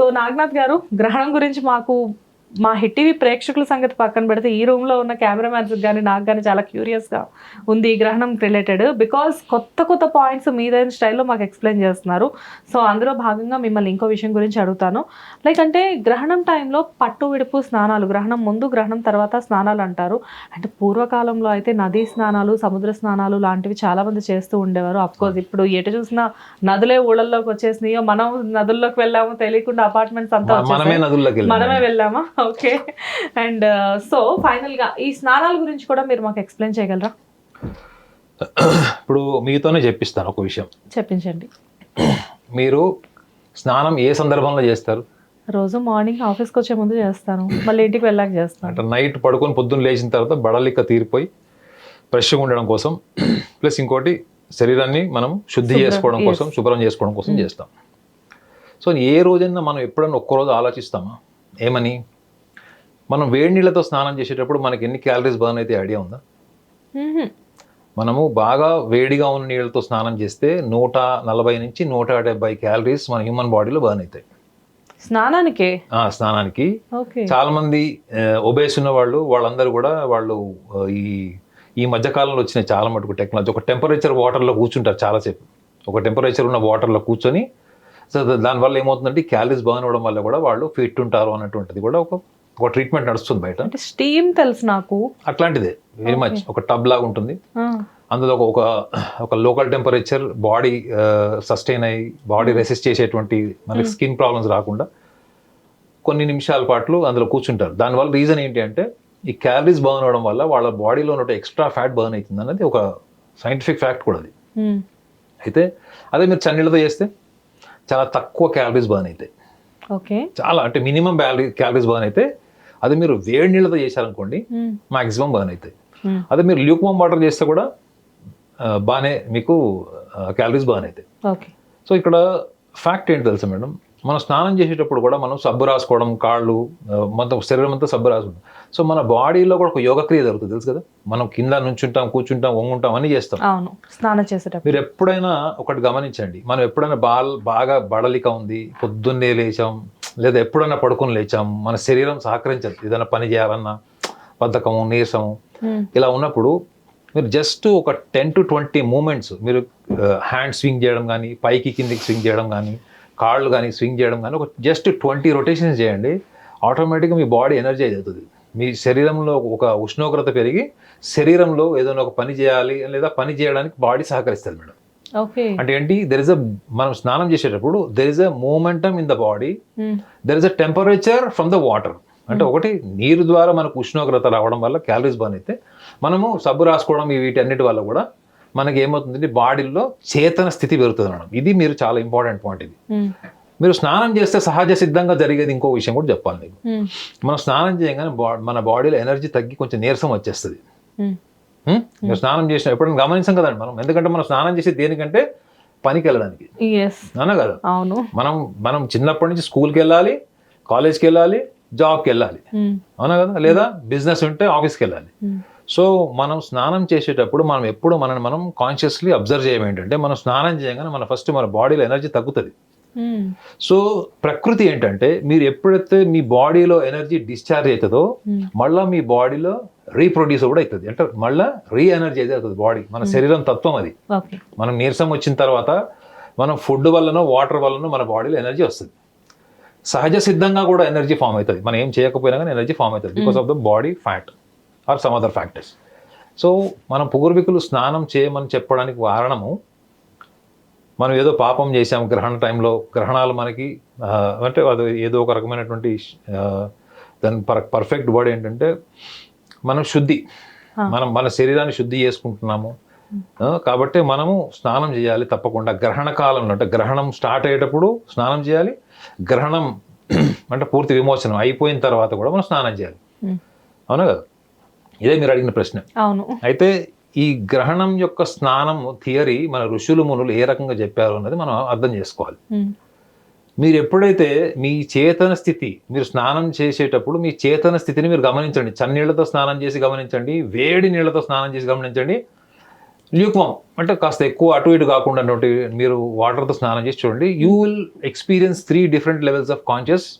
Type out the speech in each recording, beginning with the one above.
So Naganath గారు గ్రహణం గురించి మాకు మా హిట్ టీవీ ప్రేక్షకుల సంగతి పక్కన పెడితే ఈ room లో ఉన్న కెమెరామ్యాన్స్ కానీ నాకు కానీ చాలా curious గా ఉంది ఈ గ్రహణం రిలేటెడ్ బికాస్ కొత్త కొత్త పాయింట్స్ మీదైన స్టైల్లో మాకు ఎక్స్ప్లెయిన్ చేస్తున్నారు. సో అందులో భాగంగా మిమ్మల్ని ఇంకో విషయం గురించి అడుగుతాను. లైక్ అంటే గ్రహణం టైంలో పట్టు విడుపు స్నానాలు గ్రహణం ముందు గ్రహణం తర్వాత స్నానాలు అంటారు. అంటే పూర్వకాలంలో అయితే నదీ స్నానాలు సముద్ర స్నానాలు లాంటివి చాలా మంది చేస్తూ ఉండేవారు. అఫ్ కోర్స్ ఇప్పుడు ఎటు చూసినా నదులే ఊళ్ళల్లోకి వచ్చేసినాయో మనం నదుల్లోకి వెళ్ళాము తెలియకుండా అపార్ట్మెంట్స్ అంతా మనమే వెళ్ళామా? ఓకే అండ్ సో ఫైనల్గా ఈ స్నానాల గురించి కూడా మీరు మాకు ఎక్స్ప్లెయిన్ చేయగలరా? ఇప్పుడు మీతోనే చెప్పిస్తాను ఒక విషయం. చెప్పించండి. మీరు స్నానం ఏ సందర్భంలో చేస్తారు? రోజు మార్నింగ్ ఆఫీస్కి వచ్చే ముందు చేస్తాను. మళ్ళీ ఇంటికి వెళ్ళాక చేస్తాను. అంటే నైట్ పడుకొని పొద్దున్న లేచిన తర్వాత బడలిక్క తీరిపోయి ఫ్రెష్గా ఉండడం కోసం ప్లస్ ఇంకోటి శరీరాన్ని మనం శుద్ధి చేసుకోవడం. కోసం శుభ్రం చేసుకోవడం కోసం చేస్తాం. సో ఏ రోజైనా మనం ఎప్పుడైనా ఒక్కరోజు ఆలోచిస్తామా? ఏమని? మనం వేడి నీళ్ళతో స్నానం చేసేటప్పుడు మనకి ఎన్ని క్యాలరీస్ బర్న్ అయితే ఐడియా ఉందా. మనము బాగా వేడిగా ఉన్న నీళ్ళతో స్నానం చేస్తే నూట నలభై నుంచి నూట డెబ్బై క్యాలరీస్ మన హ్యూమన్ బాడీలో బర్న్ అవుతాయి. స్నానానికే? స్నానానికి. ఓకే. చాలా మంది ఒబేస్ ఉన్న వాళ్ళు వాళ్ళందరూ కూడా వాళ్ళు ఈ ఈ మధ్య కాలంలో వచ్చిన చాలా మటుకు టెక్నాలజీ ఒక టెంపరేచర్ వాటర్లో కూర్చుంటారు చాలాసేపు ఒక టెంపరేచర్ ఉన్న వాటర్లో కూర్చొని సో దానివల్ల ఏమవుతుందంటే క్యాలరీస్ బర్న్ అవ్వడం వల్ల కూడా వాళ్ళు ఫిట్ ఉంటారు అన్నటువంటిది కూడా ఒక ఒక ట్రీట్మెంట్ నడుస్తుంది బయట. అంటే స్టీమ్ తెలుసు నాకు. అట్లాంటిదే వెరీ మచ్ ఒక టబ్ లాగా ఉంటుంది. అందులో ఒక- ఒక లోకల్ టెంపరేచర్ బాడీ సస్టైన్ అయ్యి బాడీ రెసిస్ట్ చేసేటువంటి మనకి స్కిన్ ప్రాబ్లమ్స్ రాకుండా కొన్ని నిమిషాల పాటు అందులో కూర్చుంటారు. దానివల్ల రీజన్ ఏంటి అంటే ఈ క్యాలరీస్ బర్న్ అవడం వల్ల వాళ్ళ బాడీలో ఉన్న ఎక్స్ట్రా ఫ్యాట్ బర్న్ అవుతుంది అన్నది ఒక సైంటిఫిక్ ఫ్యాక్ట్ కూడా అది. మ్మ్. అయితే అదే మీరు చన్నీళ్ళతో చేస్తే చాలా తక్కువ క్యాలరీస్ బర్న్ అవుతాయి. ఓకే చాలా అంటే మినిమం క్యాలరీస్ బర్న్ అయితే అది మీరు వేడి నీళ్ళతో చేశారనుకోండి. మాక్సిమం బర్న్ అవుతాయి. అదే మీరు ల్యూక్వామ్ వాటర్ చేస్తే కూడా బాగానే మీకు క్యాలరీస్ బాగానే అవుతాయి ఓకే. సో ఇక్కడ ఫ్యాక్ట్ ఏంటి తెలుసా మేడం? మనం స్నానం చేసేటప్పుడు కూడా మనం సబ్బు రాసుకోవడం కాళ్ళు మొత్తం శరీరం అంతా సబ్బు రాసుకుంటాం. సో మన బాడీలో కూడా ఒక యోగక్రియ జరుగుతుంది తెలుసు కదా? మనం కింద నుంచుంటాం కూర్చుంటాం వంగుంటాం అన్నీ చేస్తాం. అవును స్నానం చేసేటప్పుడు. మీరు ఎప్పుడైనా ఒకటి గమనించండి. మనం ఎప్పుడైనా బాల్ బాగా బడలిక ఉంది పొద్దున్నే లేచాం లేదా ఎప్పుడైనా పడుకొని లేచాం మన శరీరం సహకరించదు. ఏదైనా పని చేయాలన్నా బద్ధకము నీరసము మ్మ్. ఇలా ఉన్నప్పుడు మీరు జస్ట్ ఒక టెన్ టు ట్వంటీ మూమెంట్స్ మీరు హ్యాండ్ స్వింగ్ చేయడం కానీ పైకి కిందికి స్వింగ్ చేయడం కానీ కాళ్ళు కానీ స్వింగ్ చేయడం కానీ ఒక జస్ట్ ట్వంటీ రొటేషన్స్ చేయండి. ఆటోమేటిక్గా మీ బాడీ ఎనర్జైజ్ అవుతుంది మీ శరీరంలో ఒక ఉష్ణోగ్రత పెరిగి శరీరంలో ఏదైనా ఒక పని చేయాలి లేదా పని చేయడానికి బాడీ సహకరిస్తుంది మేడం. అంటే ఏంటి? దెర్ ఇస్ అ మనం స్నానం చేసేటప్పుడు there is a momentum in the body. There is a temperature from the water అంటే ఒకటి నీరు ద్వారా మనకు ఉష్ణోగ్రత రావడం వల్ల క్యాలరీస్ బర్న్ అయితే మనము సబ్బు రాసుకోవడం వీటన్నిటి వల్ల కూడా మనకి ఏమవుతుంది బాడీలో చేతన స్థితి పెరుగుతుంది మేడం ఇది మీరు చాలా ఇంపార్టెంట్ పాయింట్ ఇది. మ్మ్. మీరు స్నానం చేస్తే సహజ సిద్ధంగా జరిగేది ఇంకో విషయం కూడా చెప్పాలి మ్మ్. మనం స్నానం చేయగానే మన బాడీలో ఎనర్జీ తగ్గి కొంచెం నీరసం వచ్చేస్తుంది. స్నానం చేసిన ఎప్పుడైనా గమనించాం కదండి మనం. ఎందుకంటే మనం స్నానం చేసి దేనికంటే పనికి వెళ్ళడానికి అవునా కదా అవును. మనం మనం చిన్నప్పటి నుంచి స్కూల్కి వెళ్ళాలి కాలేజ్కి వెళ్ళాలి జాబ్కి వెళ్ళాలి. అవునా కదా? లేదా బిజినెస్ ఉంటే ఆఫీస్కి వెళ్ళాలి. సో మనం స్నానం చేసేటప్పుడు మనం ఎప్పుడు మనని మనం కాన్షియస్లీ అబ్జర్వ్ చేయడం ఏంటంటే మనం స్నానం చేయగానే మన ఫస్ట్ మన బాడీలో ఎనర్జీ తగ్గుతుంది. సో ప్రకృతి ఏంటంటే మీరు ఎప్పుడైతే మీ బాడీలో ఎనర్జీ డిశ్చార్జ్ అవుతుందో. మళ్ళీ మీ బాడీలో రీప్రొడ్యూస్ కూడా అవుతుంది అంటే మళ్ళీ రీ ఎనర్జైజ్ అవుతుంది బాడీ మన శరీరం తత్వం అది. మనం నీరసం వచ్చిన తర్వాత మనం ఫుడ్ వల్లనో వాటర్ వల్లనో మన బాడీలో ఎనర్జీ వస్తుంది. సహజ సిద్ధంగా కూడా ఎనర్జీ ఫామ్ అవుతుంది. మనం ఏం చేయకపోయినా కానీ ఎనర్జీ ఫామ్ అవుతుంది. Because of the body fat or some other factors so మనం పూర్వీకులు స్నానం చేయమని చెప్పడానికి కారణము మనం ఏదో పాపం చేసాం గ్రహణ టైంలో గ్రహణాలు మనకి అంటే అది ఏదో ఒక రకమైనటువంటి దాని పర్ పర్ఫెక్ట్ వర్డ్ ఏంటంటే మనం శుద్ధి. మనం మన శరీరాన్ని శుద్ధి చేసుకుంటున్నాము. కాబట్టి మనము స్నానం చేయాలి తప్పకుండా. గ్రహణ కాలంలో అంటే గ్రహణం స్టార్ట్ అయ్యేటప్పుడు స్నానం చేయాలి. గ్రహణం అంటే పూర్తి విమోచనం అయిపోయిన తర్వాత కూడా మనం స్నానం చేయాలి. అవునా కదా? ఇదే మీరు అడిగిన ప్రశ్న. అవును. అయితే ఈ గ్రహణం యొక్క స్నానం థియరీ మన ఋషులు మునులు ఏ రకంగా చెప్పారు అన్నది మనం అర్థం చేసుకోవాలి. మీరు ఎప్పుడైతే మీ చేతన స్థితి మీరు స్నానం చేసేటప్పుడు మీ చేతన స్థితిని మీరు గమనించండి. చన్నీళ్ళతో స్నానం చేసి గమనించండి వేడి నీళ్ళతో స్నానం చేసి గమనించండి. ల్యూక్వామ్ అంటే కాస్త ఎక్కువ అటు ఇటు కాకుండా మీరు వాటర్తో స్నానం చేసి చూడండి. You will experience three different levels of conscious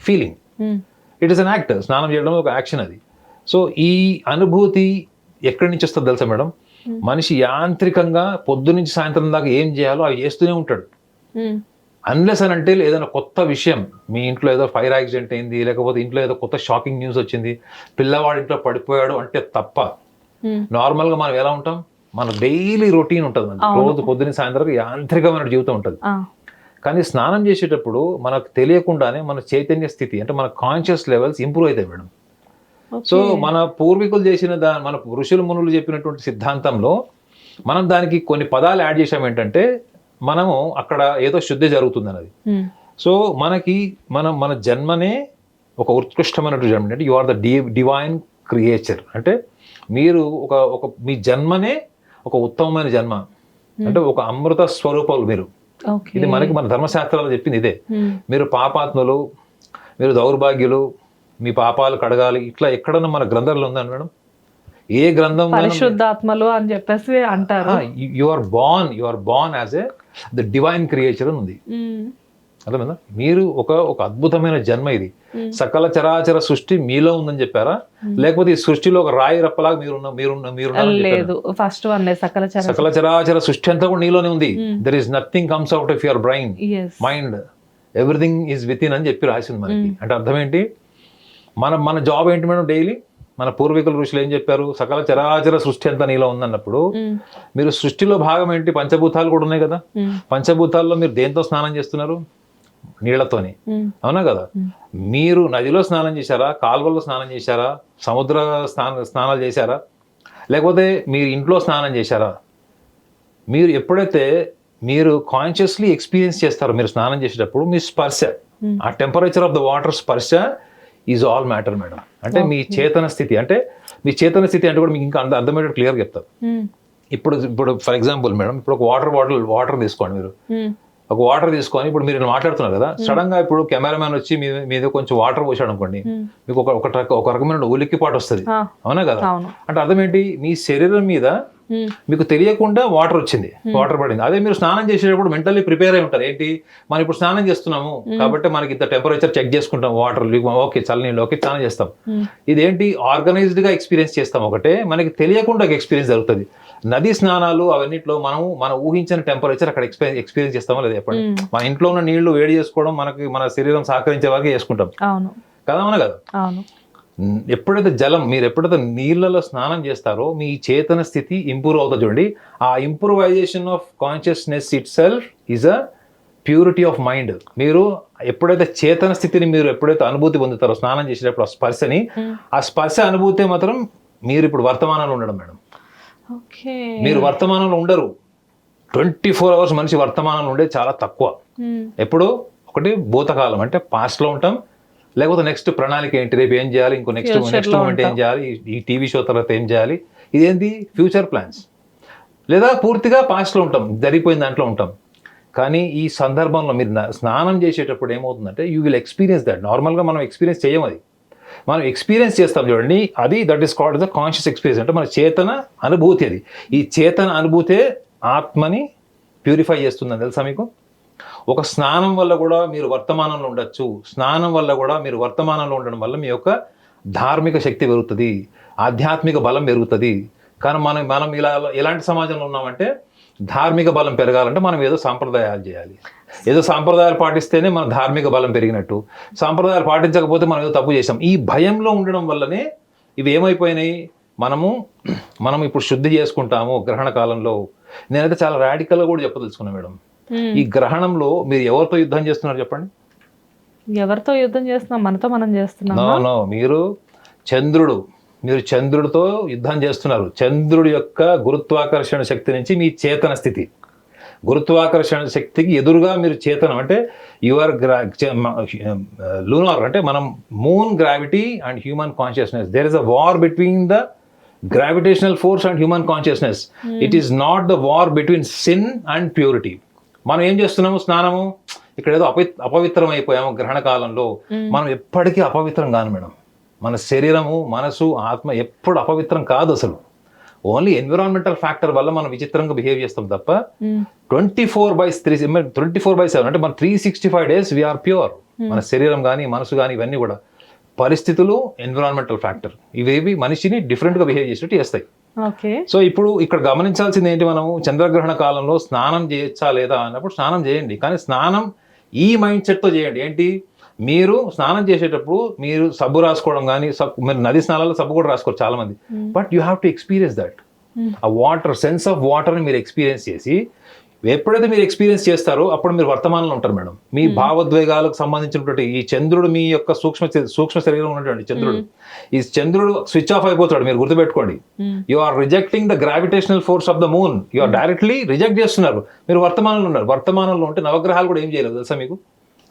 feeling. Hmm. It is an act. స్నానం చేయడం ఒక యాక్షన్ అది. సో ఈ అనుభూతి ఎక్కడి నుంచి వస్తుంది తెలుసా మేడం? మనిషి యాంత్రికంగా పొద్దు నుంచి సాయంత్రం దాకా ఏం చేయాలో అవి చేస్తూనే ఉంటాడు. అన్లెస్ అని అంటే ఏదైనా కొత్త విషయం మీ ఇంట్లో ఏదో ఫైర్ యాక్సిడెంట్ అయింది లేకపోతే ఇంట్లో ఏదో కొత్త షాకింగ్ న్యూస్ వచ్చింది పిల్లవాడి ఇంట్లో పడిపోయాడు అంటే తప్ప. నార్మల్గా మనం ఎలా ఉంటాం మన డైలీ రొటీన్ ఉంటుంది మనకి. రోజు పొద్దున్న సాయంత్రం యాంత్రికమైన జీవితం ఉంటుంది. కానీ స్నానం చేసేటప్పుడు మనకు తెలియకుండానే మన చైతన్య స్థితి అంటే మన కాన్షియస్ లెవెల్స్ ఇంప్రూవ్ అవుతాయి మేడం సో. మన పూర్వీకులు చేసిన దా మన ఋషులు మునులు చెప్పినటువంటి సిద్ధాంతంలో మనం దానికి కొన్ని పదాలు యాడ్ చేసాం ఏంటంటే మనము అక్కడ ఏదో శుద్ధి జరుగుతుంది అన్నది మ్మ్. సో మనకి మనం మన జన్మనే ఒక ఉత్కృష్టమైనటువంటి జన్మ. అంటే you are the the divine creature అంటే మీరు ఒక ఒక మీ జన్మనే ఒక ఉత్తమమైన జన్మ. అంటే ఒక అమృత స్వరూపాలు మీరు. ఇది మనకి మన ధర్మశాస్త్రాలు చెప్పింది ఇదే. మ్మ్. మీరు పాపాత్ములు మీరు దౌర్భాగ్యులు మీ పాపాలు కడగాలి ఇట్లా ఎక్కడన్నా మన గ్రంథంలో ఉందని మేడం? ఏ గ్రంథం పరిశుద్ధాత్మలు అని చెప్పేసి అంటారు. You are born you are born as a the divine creature అని ఉంది. అర్థమైందా? మీరు ఒక ఒక అద్భుతమైన జన్మ ఇది. సకల చరాచర సృష్టి మీలో ఉందని చెప్పారా? లేకపోతే ఈ సృష్టిలో ఒక రాయి రప్పలాగా మీరున్న మీరున్న చెప్పారా? లేదు ఫస్ట్ వన్ సకల సకల చరాచర సృష్టి అంతా కూడా నీలోనే ఉంది. There is nothing comes out of your brain mind everything is within అని చెప్పి రాసింది మనకి. అంటే అర్థం ఏంటి? మన మన జాబ్ ఏంటి మేడం డైలీ మన పూర్వీకుల ఋషులు ఏం చెప్పారు? సకల చరాచర సృష్టి అంతా నీలో ఉందన్నప్పుడు మీరు సృష్టిలో భాగం ఏంటి? పంచభూతాలు కూడా ఉన్నాయి కదా. పంచభూతాల్లో మీరు దేంతో స్నానం చేస్తున్నారు? నీళ్ళతోని. అవునా కదా? మీరు నదిలో స్నానం చేశారా? కాలువల్లో స్నానం చేశారా? సముద్ర స్నాన స్నానాలు చేశారా? లేకపోతే మీరు ఇంట్లో స్నానం చేశారా? మీరు ఎప్పుడైతే మీరు కాన్షియస్లీ ఎక్స్పీరియన్స్ చేస్తారో మీరు స్నానం చేసేటప్పుడు మీ స్పర్శ ఆ టెంపరేచర్ ఆఫ్ ద వాటర్ స్పర్శ ఈజ్ ఆల్ మ్యాటర్ మేడం. అంటే మీ చేతన స్థితి అంటే మీ చేతన స్థితి అంటే కూడా మీకు ఇంకా అంత అర్థమయ్యేటట్టు క్లియర్గా చెప్తారు. ఇప్పుడు ఇప్పుడు ఫర్ ఎగ్జాంపుల్ మేడం ఇప్పుడు ఒక వాటర్ బాటిల్ వాటర్ తీసుకోండి మీరు. ఒక వాటర్ తీసుకొని ఇప్పుడు మీరు మాట్లాడుతున్నారు కదా సడన్గా ఇప్పుడు కెమెరామ్యాన్ వచ్చి మీ మీద కొంచెం వాటర్ పోసాడు అనుకోండి మీకు ఒక ఒక రకమైన ఉలిక్కిపాటు వస్తుంది. అవునా కదా? అంటే అర్థం ఏంటి? మీ శరీరం మీద. మీకు తెలియకుండా వాటర్ వచ్చింది. వాటర్ పడింది. అదే మీరు స్నానం చేసేటప్పుడు మెంటల్లీ ప్రిపేర్ అయి ఉంటారు. ఏంటి? మనం ఇప్పుడు స్నానం చేస్తున్నాము. కాబట్టి మనకి ఇంత టెంపరేచర్ చెక్ చేసుకుంటాం. వాటర్ ఓకే చల్లనీళ్ళు ఓకే స్నానం చేస్తాం. ఇదేంటి? ఆర్గనైజ్డ్గా ఎక్స్పీరియన్స్ చేస్తాం ఒకటే. మనకి తెలియకుండా ఎక్స్పీరియన్స్ జరుగుతుంది. నది స్నానాలు అవన్నిట్లో మనం మనం ఊహించిన టెంపరేచర్ అక్కడ ఎక్స్పీరియన్స్ ఎక్స్పీరియన్స్ చేస్తామో లేదా చెప్పండి? మన ఇంట్లో ఉన్న నీళ్ళు వేడి చేసుకోవడం మనకి మన శరీరం సహకరించే వరకు చేసుకుంటాం. కదా మన కదా? అవును. ఉమ్, ఎప్పుడైతే జలం మీరు ఎప్పుడైతే నీళ్ళలో స్నానం చేస్తారో మీ చేతన స్థితి ఇంప్రూవ్ అవుతుంది చూడండి. ఆ improvisation of consciousness itself is a purity of mind మీరు ఎప్పుడైతే చేతన స్థితిని మీరు ఎప్పుడైతే అనుభూతి పొందుతారో స్నానం చేసేటప్పుడు ఆ స్పర్శని ఆ స్పర్శ అనుభూతి మాత్రం మీరు ఇప్పుడు వర్తమానంలో ఉండడం మేడం. మీరు వర్తమానంలో ఉండరు. ట్వంటీ ఫోర్ అవర్స్ మనిషి వర్తమానంలో ఉండేది చాలా తక్కువ. ఎప్పుడు ఒకటి భూతకాలం అంటే past లో ఉంటాం లేకపోతే నెక్స్ట్ ప్రణాళిక ఏంటి? రేపు ఏం చేయాలి? ఇంకో నెక్స్ట్ నెక్స్ట్ మూమెంట్ ఏం. చేయాలి? ఈ- టీవీ షో తర్వాత ఏం చేయాలి? ఇదేంటి ఫ్యూచర్ ప్లాన్స్ లేదా పూర్తిగా past లో ఉంటాం. జరిగిపోయిన దాంట్లో ఉంటాం. కానీ ఈ సందర్భంలో మీరు స్నానం చేసేటప్పుడు ఏమవుతుందంటే యూ విల్ ఎక్స్పీరియన్స్ దట్ నార్మల్గా మనం ఎక్స్పీరియన్స్ చేయం అది. మనం ఎక్స్పీరియన్స్ చేస్తాం చూడండి. అది that is called the conscious experience అంటే మన చేతన అనుభూతి అది. ఈ చేతన అనుభూతే ఆత్మని ప్యూరిఫై చేస్తుందని తెలుసా మీకు? ఒక స్నానం వల్ల కూడా మీరు వర్తమానంలో ఉండొచ్చు. స్నానం వల్ల కూడా మీరు వర్తమానంలో ఉండడం వల్ల మీ యొక్క ధార్మిక శక్తి పెరుగుతుంది. ఆధ్యాత్మిక బలం పెరుగుతుంది. కానీ మనం మనం ఇలా ఎలాంటి సమాజంలో ఉన్నామంటే ధార్మిక బలం పెరగాలంటే మనం ఏదో సాంప్రదాయాలు చేయాలి. ఏదో సాంప్రదాయాలు పాటిస్తేనే మన ధార్మిక బలం పెరిగినట్టు. సాంప్రదాయాలు పాటించకపోతే మనం ఏదో తప్పు చేసాం ఈ భయంలో ఉండడం వల్లనే ఇవి ఏమైపోయినాయి? మనము మనం ఇప్పుడు శుద్ధి చేసుకుంటాము గ్రహణ కాలంలో. నేనైతే చాలా రాడికల్గా కూడా చెప్పదలుచుకున్నాను మేడం. ఈ గ్రహణంలో మీరు ఎవరితో యుద్ధం చేస్తున్నారు చెప్పండి? ఎవరితో యుద్ధం చేస్తున్నాం? మనతో మనం చేస్తున్నాం మీరు చంద్రుడు. మీరు చంద్రుడితో యుద్ధం చేస్తున్నారు. చంద్రుడి యొక్క గురుత్వాకర్షణ శక్తి నుంచి మీ చేతన స్థితి. గురుత్వాకర్షణ శక్తికి ఎదురుగా మీరు చేతనం. అంటే యువర్ గ్రా లూనార్ అంటే మనం moon gravity and human consciousness there is a war between the gravitational force and human consciousness it is not the war between sin and purity మనం ఏం చేస్తున్నాము? స్నానము? ఇక్కడ ఏదో అపవి అపవిత్రం అయిపోయాము గ్రహణ కాలంలో మనం ఎప్పటికీ అపవిత్రం కాదు మేడం. మన శరీరము మనసు ఆత్మ ఎప్పుడు అపవిత్రం కాదు అసలు. ఓన్లీ ఎన్విరాన్మెంటల్ ఫ్యాక్టర్ వల్ల మనం విచిత్రంగా బిహేవ్ చేస్తాం తప్ప. Twenty four by three twenty four by seven అంటే మన three sixty five days we are pure. మన శరీరం కానీ మనసు కానీ ఇవన్నీ కూడా. పరిస్థితులు ఎన్విరాన్మెంటల్ ఫ్యాక్టర్. ఇవేవి మనిషిని డిఫరెంట్గా బిహేవ్ చేసినట్టు చేస్తాయి. సో ఇప్పుడు ఇక్కడ గమనించాల్సింది ఏంటి మనము? చంద్రగ్రహణ కాలంలో స్నానం చేయొచ్చా లేదా అన్నప్పుడు స్నానం చేయండి. కానీ స్నానం ఈ మైండ్ సెట్తో చేయండి. ఏంటి? మీరు స్నానం చేసేటప్పుడు మీరు సబ్బు రాసుకోవడం కానీ సబ్ మీరు నది స్నానాల్లో సబ్బు కూడా రాసుకోరు చాలా మంది but you have to experience that. ఆ వాటర్ సెన్స్ ఆఫ్ వాటర్ని మీరు ఎక్స్పీరియన్స్ చేసి ఎప్పుడైతే మీరు ఎక్స్పీరియన్స్ చేస్తారో అప్పుడు మీరు వర్తమానంలో ఉంటారు మేడం. మీ భావోద్వేగాలకు సంబంధించినటువంటి ఈ చంద్రుడు మీ యొక్క సూక్ష్మ సూక్ష్మ శరీరం ఉన్నటువంటి చంద్రుడు. ఈ చంద్రుడు స్విచ్ ఆఫ్ అయిపోతాడు మీరు గుర్తుపెట్టుకోండి. You are rejecting the gravitational force of the moon you are directly reject చేస్తున్నారు. మీరు వర్తమానంలో ఉన్నారు. వర్తమానంలో ఉంటే నవగ్రహాలు కూడా ఏం చేయలేదు తెలుసా మీకు?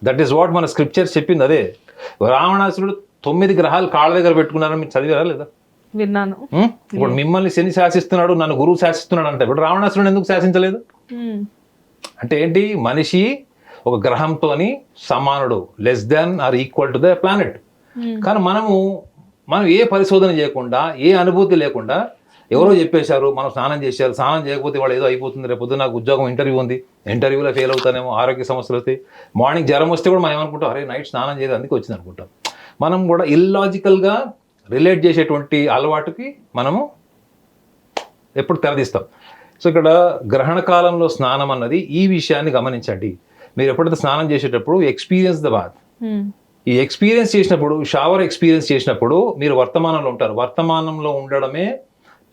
దట్ ఈస్ వాట్ మన స్క్రిప్చర్స్ చెప్పింది అదే. రావణాసురుడు తొమ్మిది గ్రహాలు కాళ్ళ దగ్గర పెట్టుకున్నారని మీరు చదివారా లేదా? విన్నాను? ఇప్పుడు మిమ్మల్ని శని శాసిస్తున్నాడు నన్ను గురువు శాసిస్తున్నాడు అంటే ఇప్పుడు రావణాసురుడు ఎందుకు శాసించలేదు. అంటే ఏంటి? మనిషి ఒక గ్రహంతోని సమానుడు less than or equal to the planet. కానీ మనము మనం ఏ పరిశోధన చేయకుండా ఏ అనుభూతి లేకుండా ఎవరో చెప్పేశారు మనం స్నానం చేశారు స్నానం చేయకపోతే వాళ్ళు ఏదో అయిపోతుంది రేపు పొద్దున్న నాకు ఉద్యోగం ఇంటర్వ్యూ ఉంది ఇంటర్వ్యూలో ఫెయిల్ అవుతానేమో ఆరోగ్య సమస్యలు వస్తాయి మార్నింగ్ జ్వరం వస్తే కూడా మనం ఏమనుకుంటాం అరే నైట్ స్నానం చేయదు అందుకే వచ్చింది అనుకుంటాం. మనం కూడా ఇల్లాజికల్గా రిలేట్ చేసేటువంటి అలవాటుకి మనము ఎప్పుడు తెరదీస్తాం. సో ఇక్కడ గ్రహణ కాలంలో స్నానం అన్నది ఈ విషయాన్ని గమనించండి. మీరు ఎప్పుడైతే స్నానం చేసేటప్పుడు ఎక్స్పీరియన్స్ ద బాత్. ఈ ఎక్స్పీరియన్స్ చేసినప్పుడు షవర్ ఎక్స్పీరియన్స్ చేసినప్పుడు మీరు వర్తమానంలో ఉంటారు. వర్తమానంలో ఉండడమే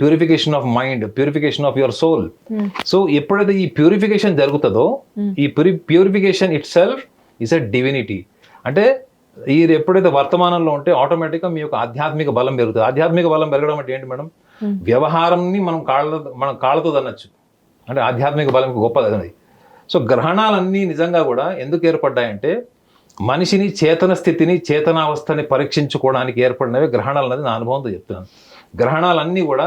purification of mind purification of your soul. So ఎప్పుడైతే ఈ ప్యూరిఫికేషన్ జరుగుతుందో ఈ pure purification itself is a divinity అంటే ఈ ఎప్పుడైతే వర్తమానంలో ఉంటే ఆటోమేటిక్గా మీ యొక్క ఆధ్యాత్మిక బలం పెరుగుతుంది. ఆధ్యాత్మిక బలం పెరగడం అంటే ఏంటి మేడం? Hmm. వ్యవహారంని మనం కాళ్ళ మనం కాళ్ళతో అనొచ్చు అంటే ఆధ్యాత్మిక బలం గొప్పది అది. సో గ్రహణాలన్నీ నిజంగా కూడా ఎందుకు ఏర్పడ్డాయంటే మనిషిని చేతన స్థితిని చేతనావస్థని పరీక్షించుకోవడానికి ఏర్పడినవి గ్రహణాలు అనేది నా అనుభవంతో చెప్తున్నాను. గ్రహణాలన్నీ కూడా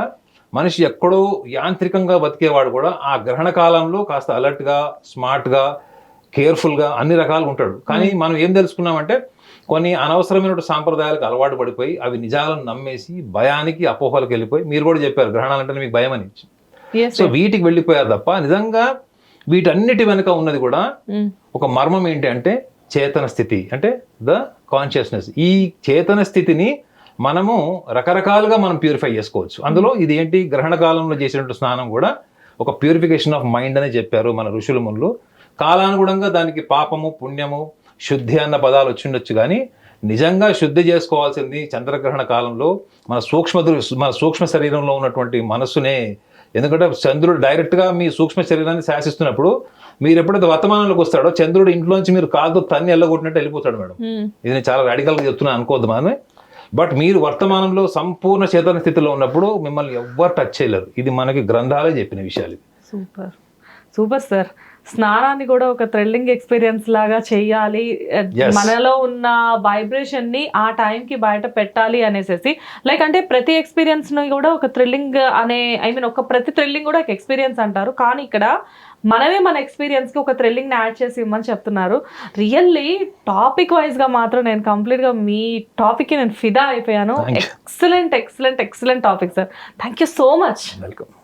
మనిషి ఎక్కడో యాంత్రికంగా బతికేవాడు కూడా ఆ గ్రహణ కాలంలో కాస్త అలర్ట్గా స్మార్ట్గా కేర్ఫుల్గా అన్ని రకాలుగా ఉంటాడు. కానీ మనం ఏం తెలుసుకున్నామంటే కొన్ని అనవసరమైన సాంప్రదాయాలకు అలవాటు పడిపోయి అవి నిజాలను నమ్మేసి భయానికి అపోహలకు వెళ్ళిపోయి మీరు కూడా చెప్పారు గ్రహణాలు అంటే మీకు భయం అని సో వీటికి వెళ్ళిపోయారు తప్ప నిజంగా వీటన్నిటి వెనుక ఉన్నది కూడా మ్మ్. ఒక మర్మం ఏంటి అంటే చేతన స్థితి అంటే ద కాన్షియస్నెస్ ఈ చేతన స్థితిని మనము రకరకాలుగా మనం ప్యూరిఫై చేసుకోవచ్చు. అందులో ఇది ఏంటి? గ్రహణ కాలంలో చేసినట్టు స్నానం కూడా ఒక ప్యూరిఫికేషన్ ఆఫ్ మైండ్ అని చెప్పారు మన ఋషుల ముళ్ళు కాలానుగుణంగా దానికి పాపము పుణ్యము శుద్ధి అన్న పదాలు వచ్చిండొచ్చు కానీ నిజంగా శుద్ధి చేసుకోవాల్సింది చంద్రగ్రహణ కాలంలో మన సూక్ష్మ మన సూక్ష్మ శరీరంలో ఉన్నటువంటి మనస్సునే. ఎందుకంటే చంద్రుడు డైరెక్ట్గా మీ సూక్ష్మ శరీరాన్ని శాసిస్తున్నప్పుడు మీరు ఎప్పుడైతే వర్తమానంలోకి వస్తాడో చంద్రుడు ఇంట్లోంచి మీరు కాదు తన్ని ఎల్లగొట్టినట్టు వెళ్ళిపోతాడు మేడం. ఇది నేను చాలా రాడికల్గా చెప్తున్నాను అనుకోవద్దు మనమే బట్ మీరు వర్తమానంలో సంపూర్ణ చేతన స్థితిలో ఉన్నప్పుడు మిమ్మల్ని ఎవ్వరు టచ్ చేయలేరు. ఇది మనకి గ్రంథాలే చెప్పిన విషయాలు. సూపర్. Super sir. స్నానాన్ని కూడా ఒక థ్రిల్లింగ్ ఎక్స్పీరియన్స్ లాగా Yes. మనలో ఉన్న వైబ్రేషన్ని ఆ time కి బయట పెట్టాలి అనేసి లైక్ అంటే ప్రతి ఎక్స్పీరియన్స్ని కూడా ఒక థ్రిల్లింగ్ అనే ఐ మీన్ ఒక ప్రతి థ్రిల్లింగ్ కూడా ఒక ఎక్స్పీరియన్స్ అంటారు. కానీ ఇక్కడ మనమే మన ఎక్స్పీరియన్స్కి ఒక థ్రిల్లింగ్ని యాడ్ చేసి ఇవ్వమని చెప్తున్నారు. రియల్లీ టాపిక్ వైజ్గా మాత్రం నేను కంప్లీట్గా మీ టాపిక్కి నేను ఫిదా అయిపోయాను. Excellent excellent excellent topic sir. Thank you so much. Welcome